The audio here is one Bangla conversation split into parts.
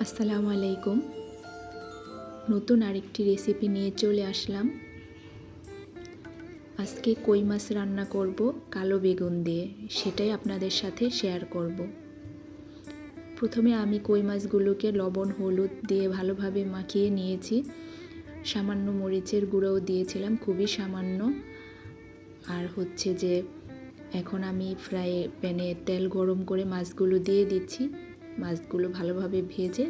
আসসালামু আলাইকুম। নতুন আরেকটি রেসিপি নিয়ে চলে আসলাম। আজকে কই মাছ রান্না করব, কালো বেগুন দিয়ে, সেটাই আপনাদের সাথে শেয়ার করব। প্রথমে আমি কই মাছগুলোকে লবণ, হলুদ দিয়ে ভালোভাবে মাখিয়ে নিয়েছি। সামান্য মরিচের গুঁড়োও দিয়েছিলাম, খুবই সামান্য। আর হচ্ছে যে, এখন আমি ফ্রাই প্যানে তেল গরম করে মাছগুলো দিয়ে দিচ্ছি। মাছগুলো ভালোভাবে ভেজে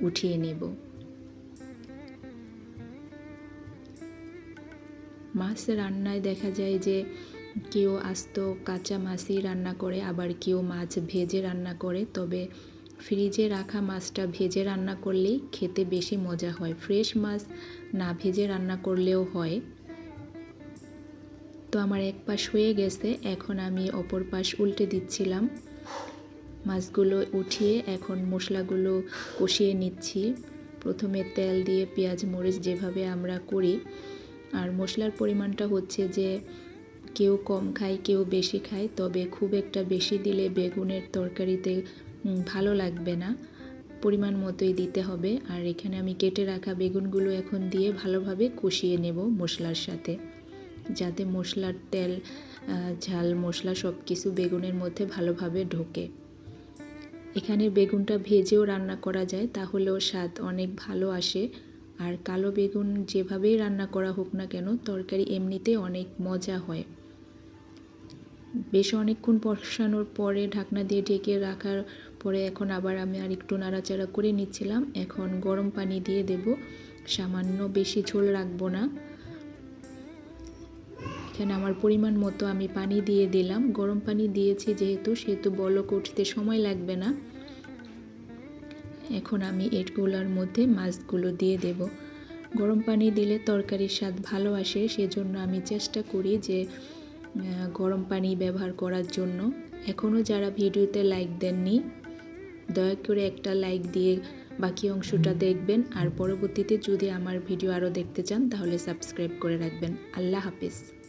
উঠিয়ে নেব। মাছ রান্নায় দেখা যায় যে কেউ আস্ত কাঁচা মাছই রান্না করে, আবার কেউ মাছ ভেজে রান্না করে। তবে ফ্রিজে রাখা মাছটা ভেজে রান্না করলেই খেতে বেশি মজা হয়। ফ্রেশ মাছ না ভেজে রান্না করলেও হয়। তো আমার এক পাশ হয়ে গেছে, এখন আমি অপর পাশ উল্টে দিচ্ছিলাম। মাছগুলো উঠিয়ে এখন মশলাগুলো কষিয়ে নিচ্ছি। প্রথমে তেল দিয়ে পেঁয়াজ, মরিচ যেভাবে আমরা করি। আর মশলার পরিমাণটা হচ্ছে যে কেউ কম খায়, কেউ বেশি খায়, তবে খুব একটা বেশি দিলে বেগুনের তরকারিতে ভালো লাগবে না। পরিমাণ মতোই দিতে হবে। আর এখানে আমি কেটে রাখা বেগুনগুলো এখন দিয়ে ভালোভাবে কষিয়ে নেব মশলার সাথে। যাতে মশলার তেল ঝাল, মশলা সব কিছু বেগুনের মধ্যে ভালোভাবে ঢোকে। এখানে বেগুনটা ভেজেও রান্না করা যায়, তাহলেও স্বাদ অনেক ভালো আসে। আর কালো বেগুন যেভাবেই রান্না করা হোক না কেন, তরকারি এমনিতে অনেক মজা হয়। বেশ অনেকক্ষণ কষানোর পরে ঢাকনা দিয়ে ঢেকে রাখার পরে এখন আবার আমি আর একটু নাড়াচাড়া করে নিচ্ছিলাম। এখন গরম পানি দিয়ে দেব। সামান্য বেশি ঝোল রাখব না। এখানে আমার পরিমাণ মতো আমি পানি দিয়ে দিলাম। গরম পানি দিয়েছি যেহেতু, সেহেতু বলক উঠতে সময় লাগবে না। এখন আমি এটগুলোর মধ্যে মাছগুলো দিয়ে দেব। গরম পানি দিলে তরকারির স্বাদ ভালো আসে, সেজন্য আমি চেষ্টা করি যে গরম পানি ব্যবহার করার জন্য। এখনও যারা ভিডিওতে লাইক দেননি, দয়া করে একটা লাইক দিয়ে বাকি অংশটা দেখবেন। আর পরবর্তীতে যদি আমার ভিডিও আরও দেখতে চান, তাহলে সাবস্ক্রাইব করে রাখবেন। আল্লাহ হাফিজ।